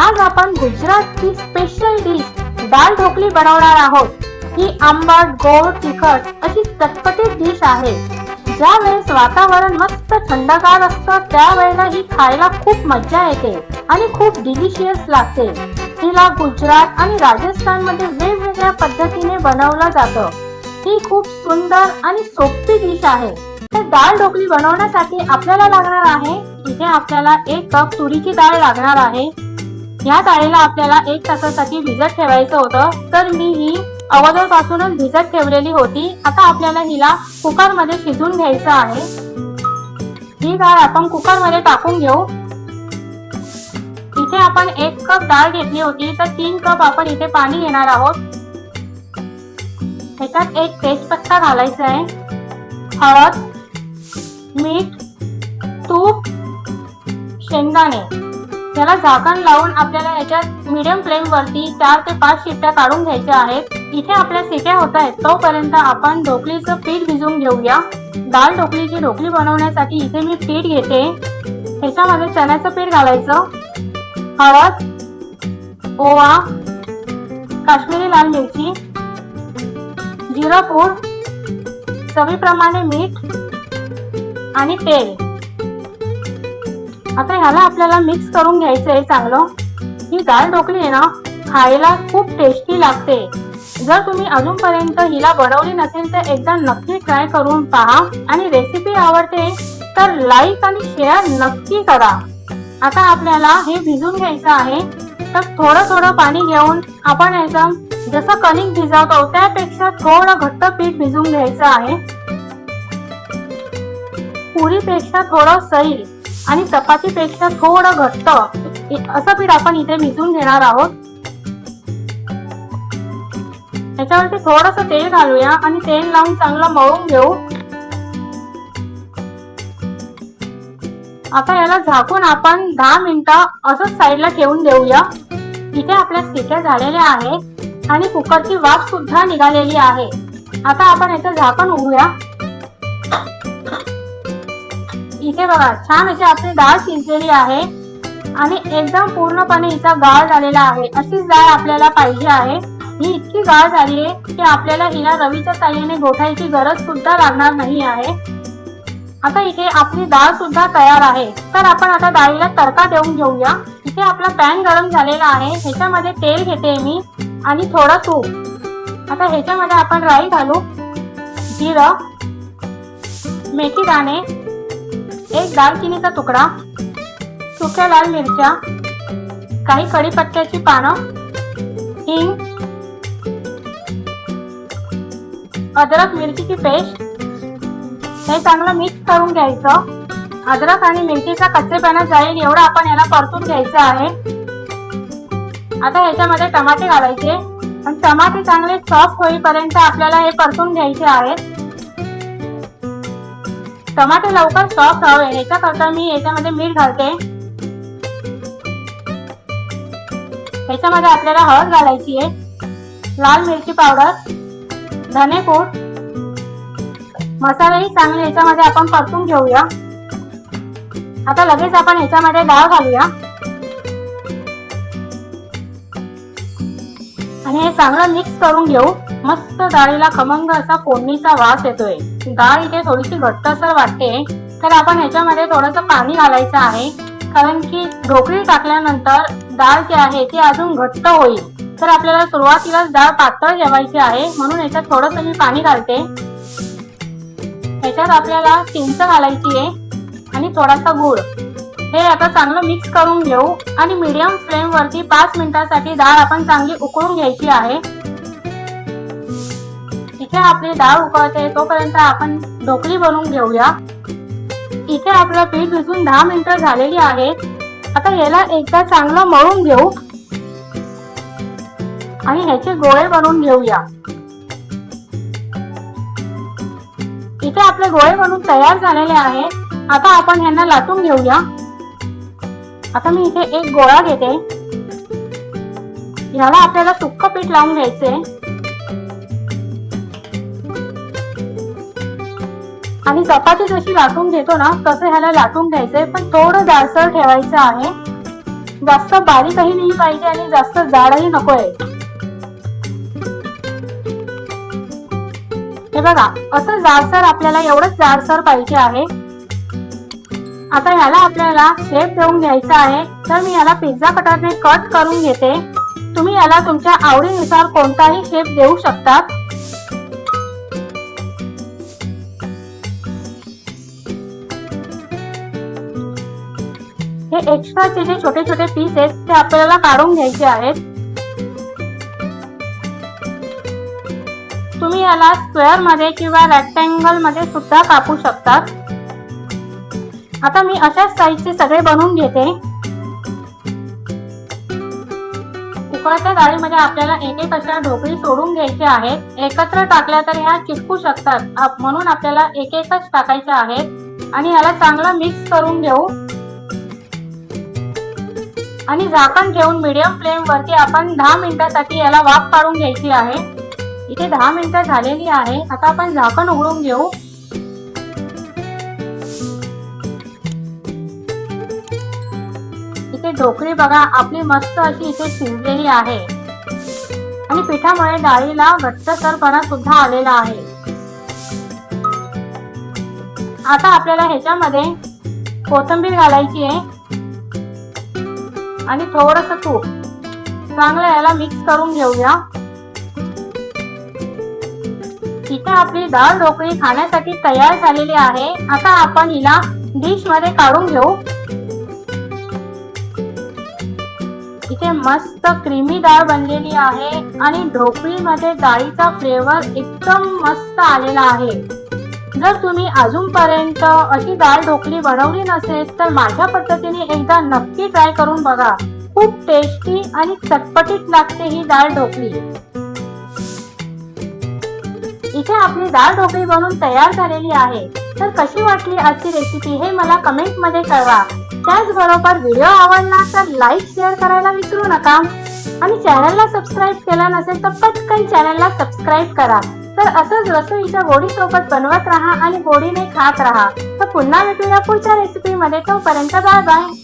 आज आपण गुजरातची स्पेशल डिश दाल ढोकली बनवणार आहोत. ही आंबट गोड तिखट अशी चटपटीत डिश आहे. ज्या वेळेस वातावरण मस्त थंडगार असतं त्यावेळेला ही खायला खूप मजा येते आणि खूप डिलिशियस लागते. हिला गुजरात आणि राजस्थानमध्ये वेगवेगळ्या पद्धतीने बनवलं जातं. ही खूप सुंदर आणि सोपी डिश आहे. तर डाळ ढोकली बनवण्यासाठी आपल्याला लागणार आहे इथे आपल्याला एक कप तुरीची डाळ लागणार आहे. या डाळीला आपल्याला एक तासासाठी भिजत ठेवायचं होतं. तर मी ही अगोदर पासूनच भिजत ठेवलेली होती. आता आपल्याला हिला कुकरमध्ये शिजून घ्यायचं आहे. ही डाळ आपण कुकरमध्ये टाकून घेऊ. इथे आपण एक कप डाळ घेतली होती. तर तीन कप आपण इथे पाणी घेणार आहोत. ह्याच्यात एक तेजपत्ता घालायचा आहे. हळद मीठ तूप शेंगदाणे. त्याला झाकण लावून आपल्याला याच्यात मीडियम फ्लेम वरती चार ते पाच शिट्ट्या काढून घ्यायच्या आहेत. इथे आपल्या सिट्या होत आहेत. तोपर्यंत आपण ढोकलीचं पीठ भिजवून घेऊया. दाल ढोकलीची ढोकली बनवण्यासाठी इथे मी पीठ घेते. ह्याच्यामध्ये चण्याचं पीठ घालायचं. हळद ओवा काश्मीरी लाल मिरची जिरा पूड चवीप्रमाणे मीठ आणि तेल. आता ह्याला आपल्याला मिक्स करून घ्यायचं आहे चांगलं. ही दाल ढोकली आहे ना खायला खूप टेस्टी लागते. जर तुम्ही अजूनपर्यंत हिला बनवली नसेल तर एकदा नक्की ट्राय करून पहा. आणि रेसिपी आवडते तर लाईक आणि शेअर नक्की करा. आता आपल्याला हे भिजून घ्यायचं आहे. तर थोडं थोडं पाणी घेऊन आपण याचा जसं कणिक भिजवतो त्यापेक्षा थोडं घट्ट पीठ भिजून घ्यायचं आहे. पुरीपेक्षा थोडं सैल. आणि चपातीपेक्षा थोडं घट्ट. असं पीठ आपण इथे मिसळून घेणार आहोत. त्याच्यावरती थोडस तेल घालूया आणि तेल लावून चांगलं मळून घेऊ. आता याला झाकून आपण दहा मिनिटं असंच साईडला ठेवून देऊया. इथे आपल्या शिट्या झालेल्या आहेत आणि कुकरची वाफ सुद्धा निघालेली आहे. आता आपण याचं झाकण उघडूया. इथे बघा छान अशी आपली डाळ शिजलेली आहे आणि एकदम पूर्णपणे हिचा गाळ झालेला आहे. अशीच डाळ आपल्याला पाहिजे आहे. ही इतकी गाळ झाली आहे की आपल्याला हिला रवीच्या साह्याने गोठायची गरज सुद्धा लागणार नाही आहे. आता इथे आपली डाळ सुद्धा तयार आहे. तर आपण आता डाळीला तडका देऊन घेऊया. इथे आपला पॅन गरम झालेला आहे. ह्याच्यामध्ये तेल घेते मी आणि थोडं तूप. आता ह्याच्यामध्ये आपण राई घालू जिरं मेथी दाणे एक दालचिनीचा तुकडा सुक्या लाल मिरच्या काही कढीपत्त्याची पानं हिंग अद्रक मिरचीची पेस्ट. हे चांगलं मिक्स करून घ्यायचं. अद्रक आणि मिरचीचा कच्चेपणा जाईल एवढं आपण याला परतून घ्यायचं आहे. आता ह्याच्यामध्ये टमाटे घालायचे. आणि टमाटे चांगले सॉफ्ट होईपर्यंत आपल्याला हे परतून घ्यायचे आहेत. टमाटे लवकर सॉफ्ट हवे याच्याकरता मी याच्यामध्ये मीठ घालते. ह्याच्यामध्ये आपल्याला हळद घालायची आहे. लाल मिरची पावडर धनेपूड मसालेही चांगले याच्यामध्ये आपण परतून घेऊया. आता लगेच आपण ह्याच्यामध्ये डाळ घालूया. आणि हे चांगलं मिक्स करून घेऊ. मस्त डाळीला खमंग असा फोडणीचा वास येतोय. डाळ इथे थोडीशी घट्टसर वाटते तर आपण ह्याच्यामध्ये थोडस पाणी घालायचं आहे. कारण की ढोकळी टाकल्यानंतर डाळ जी आहे ती अजून घट्ट होईल. तर आपल्याला सुरुवातीलाच डाळ पातळ ठेवायची आहे म्हणून याच्यात थोडस मी पाणी घालते. ह्याच्यात आपल्याला चिंच घालायची आहे आणि थोडासा गूळ. हे आता चांगलं मिक्स करून घेऊ आणि मीडियम फ्लेम वरती पाच मिनिटासाठी डाळ आपण चांगली उकळून घ्यायची आहे. इथे आपली डाळ उकळते तोपर्यंत आपण ढोकळी बनवून घेऊया. इथे आपलं पीठ भिजून दहा मिनिटं झालेली आहेत आता याला एकदा चांगलं मळून घेऊ. आणि ह्याचे गोळे बनवून घेऊया. इथे आपले गोळे बनवून तयार झालेले आहेत आता आपण ह्यांना लाटून घेऊया. आता मी इथे एक गोळा घेते. ह्याला आपल्याला सुक्क पीठ लावून घ्यायचे आणि चपाती जशी लाटून घेतो ना तसं ह्याला लाटून घ्यायचंय. पण थोडं जाडसर ठेवायचं आहे. जास्त बारीकही नाही पाहिजे आणि जास्त जाडही नकोय. हे बघा असं जाडसर आपल्याला एवढंच जाडसर पाहिजे आहे. आता ह्याला आपल्याला शेप देऊन घ्यायचा आहे. तर मी याला पिझ्झा कटरने कट करून घेते. तुम्ही याला तुमच्या आवडीनुसार कोणताही शेप देऊ शकतात. हे एक्स्ट्राचे जे छोटे छोटे पीस आहेत ते आपल्याला काढून घ्यायचे आहेत. तुम्ही याला स्क्वेअरमध्ये किंवा रेक्टँगलमध्ये सुद्धा कापू शकतात आता मी अशाच साईजचे सगळे बनवून घेते. उकळत्या डाळीमध्ये आपल्याला एक एक अशा ढोकळी सोडून घ्यायच्या आहेत. एकत्र टाकल्या तर ह्या चिकू शकतात. म्हणून आपल्याला एक एकच टाकायच्या आहेत. आणि याला चांगला मिक्स करून घेऊ. आणि झाकण ठेवून मीडियम फ्लेम वरती आपण दहा मिनिटासाठी याला वाफ काढून घ्यायची आहे. इथे दहा मिनिटं झालेली आहे. आता आपण झाकण उघडून घेऊ. इथे ढोकळी बघा आपली मस्त अशी इथे शिजलेली आहे. आणि पिठामुळे डाळीला घट्टसरपणा सुद्धा आलेला आहे. आता आपल्याला ह्याच्यामध्ये कोथिंबीर घालायची आहे. आणि थोडस तूप. चांगलं याला मिक्स करून घेऊया. इथे आपली डाळ ढोकळी खाण्यासाठी तयार झालेली आहे. आता आपण हिला डिशमध्ये काढून घेऊ. इथे मस्त क्रीमी डाळ बनलेली आहे. आणि ढोकळीमध्ये डाळीचा फ्लेवर एकदम मस्त आलेला आहे. जर तुम्ही अजूनपर्यंत अशी डाळ ढोकळी बनवली नसेल तर माझ्या पद्धतीने एकदा नक्की ट्राय करून बघा. खूप टेस्टी आणि चटपटीत लागते ही डाळ ढोकळी इथे आपली डाळ ढोकळी बनवून तयार झालेली आहे. तर कशी वाटली आजची रेसिपी हे मला कमेंटमध्ये कळवा. त्याचबरोबर व्हिडिओ आवडला तर लाईक शेअर करायला विसरू नका. आणि चॅनलला सबस्क्राईब केला नसेल तर पटकन चॅनलला सबस्क्राईब करा. तर असंच रसोईच्या गोडी सोबत बनवत राहा आणि गोडीने खात राहा. तर पुन्हा भेटूया पुढच्या रेसिपीमध्ये तोपर्यंत बाय बाय